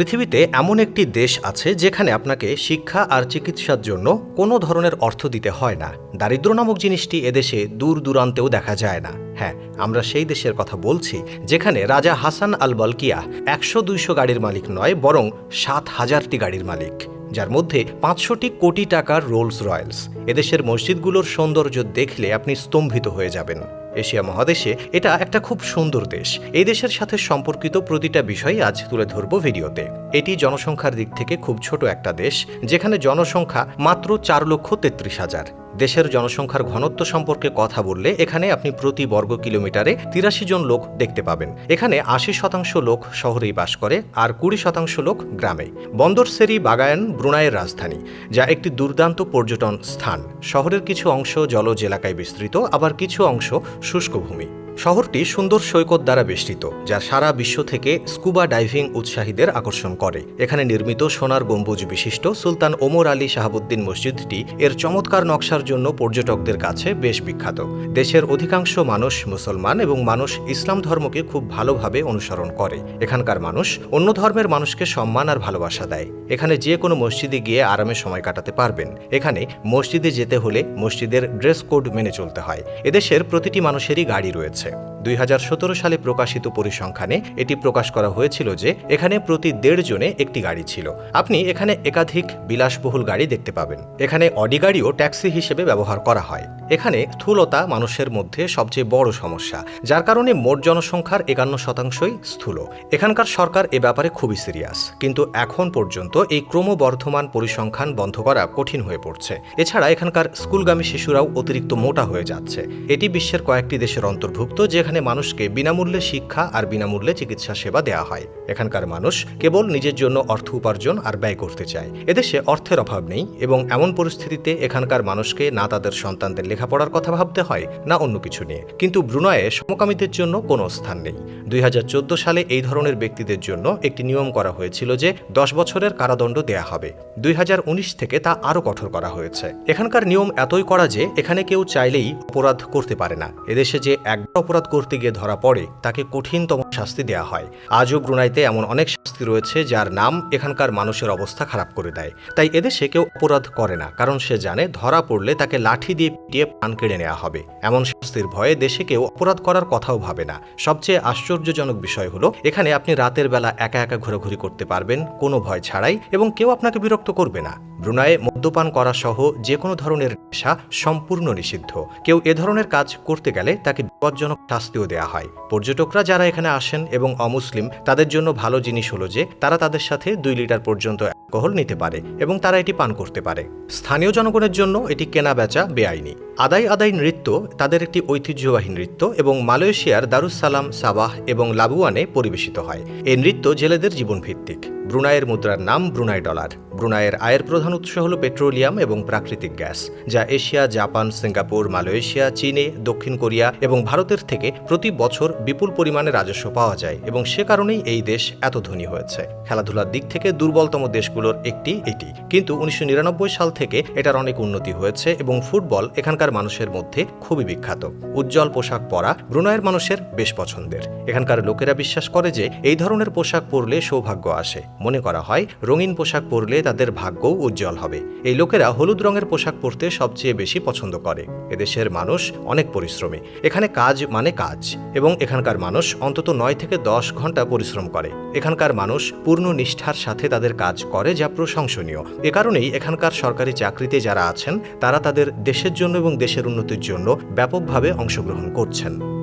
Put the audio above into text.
পৃথিবীতে এমন একটি দেশ আছে যেখানে আপনাকে শিক্ষা আর চিকিৎসার জন্য কোনো ধরনের অর্থ দিতে হয় না। দারিদ্র নামক জিনিসটি এদেশে দূর দূরান্তেও দেখা যায় না। হ্যাঁ আমরা সেই দেশের কথা বলছি, যেখানে রাজা হাসান আল বলকিয়া একশো দুইশো গাড়ির মালিক নয়, বরং সাত হাজারটি গাড়ির মালিক, যার মধ্যে পাঁচশোটি কোটি টাকার রোলস রয়্যালস এদেশের মসজিদগুলোর সৌন্দর্য দেখলে আপনি স্তম্ভিত হয়ে যাবেন। এশিয়া মহাদেশে এটা একটা খুব সুন্দর দেশ। এই দেশের সাথে সম্পর্কিত প্রতিটা বিষয় আজ তুলে ধরব ভিডিওতে। এটি জনসংখ্যার দিক থেকে খুব ছোট একটা দেশ, যেখানে জনসংখ্যা মাত্র চার লক্ষ তেত্রিশ হাজার। দেশের জনসংখ্যার ঘনত্ব সম্পর্কে কথা বললে এখানে আপনি প্রতি বর্গ কিলোমিটারে তিরাশি জন লোক দেখতে পাবেন। এখানে আশি শতাংশ লোক শহরেই বাস করে, আর কুড়ি শতাংশ লোক গ্রামে বন্দর সেরি বাগায়ন ব্রুনাইয়ের রাজধানী, যা একটি দুর্দান্ত পর্যটন স্থান। শহরের কিছু অংশ জলজ এলাকায় বিস্তৃত, আবার কিছু অংশ শুষ্ক ভূমি। শহরটি সুন্দর সৈকত দ্বারা বেষ্টিত, যা সারা বিশ্ব থেকে স্কুবা ডাইভিং উৎসাহীদের আকর্ষণ করে। এখানে নির্মিত সোনার গম্বুজ বিশিষ্ট সুলতান ওমর আলী শাহাবুদ্দিন মসজিদটি এর চমৎকার নকশার জন্য পর্যটকদের কাছে বেশ বিখ্যাত। দেশের অধিকাংশ মানুষ মুসলমান এবং মানুষ ইসলাম ধর্মকে খুব ভালোভাবে অনুসরণ করে। এখানকার মানুষ অন্য ধর্মের মানুষকে সম্মান আর ভালোবাসা দেয়। এখানে যে কোনো মসজিদে গিয়ে আরামে সময় কাটাতে পারবেন। এখানে মসজিদে যেতে হলে মসজিদের ড্রেস কোড মেনে চলতে হয়। এদেশের প্রতিটি মানুষেরই গাড়ি রয়েছে। there. দুই হাজার সতেরো সালে প্রকাশিত পরিসংখ্যানে এটি প্রকাশ করা হয়েছিল যে এখানে প্রতি দেড় জনে একটি গাড়ি ছিল। আপনি এখানে একাধিক বিলাসবহুল গাড়ি দেখতে পাবেন। এখানে অডি গাড়িও ট্যাক্সি হিসেবে ব্যবহার করা হয়। এখানে স্থূলতা মানুষের মধ্যে সবচেয়ে বড় সমস্যা, যার কারণে মোট জনসংখ্যার একান্ন শতাংশই স্থূল। এখানকার সরকার এ ব্যাপারে খুবই সিরিয়াস, কিন্তু এখন পর্যন্ত এই ক্রমবর্ধমান পরিসংখ্যান বন্ধ করা কঠিন হয়ে পড়ছে। এছাড়া এখানকার স্কুলগামী শিশুরাও অতিরিক্ত মোটা হয়ে যাচ্ছে। এটি বিশ্বের কয়েকটি দেশের অন্তর্ভুক্ত, যেখানে মানুষকে বিনামূল্যে শিক্ষা আর বিনামূল্যে চিকিৎসা সেবা দেওয়া হয়। এখানকার মানুষ কেবল নিজের জন্য অর্থ উপার্জন আর ব্যয় করতে চায়। এদেশে অর্থের অভাব নেই এবং এমন পরিস্থিতিতে এখানকার মানুষকে না তাদের সন্তানদের লেখাপড়ার কথা ভাবতে হয়, না অন্য কিছু নিয়ে। কিন্তু ব্রুনয়ে সমকামীদের জন্য কোনো স্থান নেই। দুই হাজার চোদ্দ সালে এই ধরনের ব্যক্তিদের জন্য একটি নিয়ম করা হয়েছিল যে দশ বছরের কারাদণ্ড দেয়া হবে। দুই হাজার উনিশ থেকে তা আরও কঠোর করা হয়েছে। এখানকার নিয়ম এতই করা যে এখানে কেউ চাইলেই অপরাধ করতে পারে না। এদেশে যে একবার অপরাধ করতে গিয়ে ধরা পড়ে, তাকে কঠিনতম শাস্তি দেওয়া হয়। আজও ব্রুনাইতে এমন অনেক শাস্তি রয়েছে যার নাম এখানকার মানুষের অবস্থা খারাপ করে দেয়। তাই এদেশে কেউ অপরাধ করে না, কারণ সে জানে ধরা পড়লে তাকে লাঠি দিয়ে পিটিয়ে প্রাণ কেড়ে নেওয়া হবে। এমন শাস্তির ভয়ে দেশে কেউ অপরাধ করার কথাও ভাবে না। সবচেয়ে আশ্চর্যজনক বিষয় হলো, এখানে আপনি রাতের বেলা একা একা ঘোরাঘুরি করতে পারবেন, কোনো ভয় ছাড়াই, এবং কেউ আপনাকে বিরক্ত করবে না। ব্রুনায়ে মদ্যপান করা সহ যে কোনো ধরনের নেশা সম্পূর্ণ নিষিদ্ধ। কেউ এ ধরনের কাজ করতে গেলে তাকে বিপজ্জনক শাস্তিও দেওয়া হয়। পর্যটকরা যারা এখানে আসেন এবং অমুসলিম, তাদের জন্য ভালো জিনিস হলো যে, তারা তাদের সাথে দুই লিটার পর্যন্ত অ্যালকোহল নিতে পারে এবং তারা এটি পান করতে পারে। স্থানীয় জনগণের জন্য এটি কেনা বেচা বেআইনি। আদাই আদাই নৃত্য তাদের একটি ঐতিহ্যবাহী নৃত্য এবং মালয়েশিয়ার দারুসালাম সাবাহ এবং লাবুয়ানে পরিবেশিত হয়। এই নৃত্য জেলেদের জীবনভিত্তিক। ব্রুনাইয়ের মুদ্রার নাম ব্রুনাই ডলার। ব্রুনাইয়ের আয়ের প্রধান উৎস হল পেট্রোলিয়াম এবং প্রাকৃতিক গ্যাস, যা এশিয়া, জাপান, সিঙ্গাপুর, মালয়েশিয়া, চীনে, দক্ষিণ কোরিয়া এবং ভারতের থেকে প্রতি বছর বিপুল পরিমাণে রাজস্ব পাওয়া যায় এবং সে কারণেই এই দেশ এত ধনী হয়েছে। খেলাধুলার দিক থেকে দুর্বলতম দেশগুলোর একটি এটি। কিন্তু উনিশশো নিরানব্বই সাল থেকে এটার অনেক উন্নতি হয়েছে এবং ফুটবল এখানকার মানুষের মধ্যে খুবই বিখ্যাত। উজ্জ্বল পোশাক পরা ব্রুনাইয়ের মানুষের বেশ পছন্দের। এখানকার লোকেরা বিশ্বাস করে যে এই ধরনের পোশাক পরলে সৌভাগ্য আসে। মনে করা হয়, রঙিন পোশাক পরলে তাদের ভাগ্যও উজ্জ্বল হবে। এই লোকেরা হলুদ রঙের পোশাক পরতে সবচেয়ে বেশি পছন্দ করে। এদেশের মানুষ অনেক পরিশ্রমী। এখানে কাজ মানে কাজ এবং এখানকার মানুষ অন্তত নয় থেকে দশ ঘণ্টা পরিশ্রম করে। এখানকার মানুষ পূর্ণ নিষ্ঠার সাথে তাদের কাজ করে যা প্রশংসনীয়। এ কারণেই এখানকার সরকারি চাকরিতে যারা আছেন, তারা তাদের দেশের জন্য এবং দেশের উন্নতির জন্য ব্যাপকভাবে অংশগ্রহণ করছেন।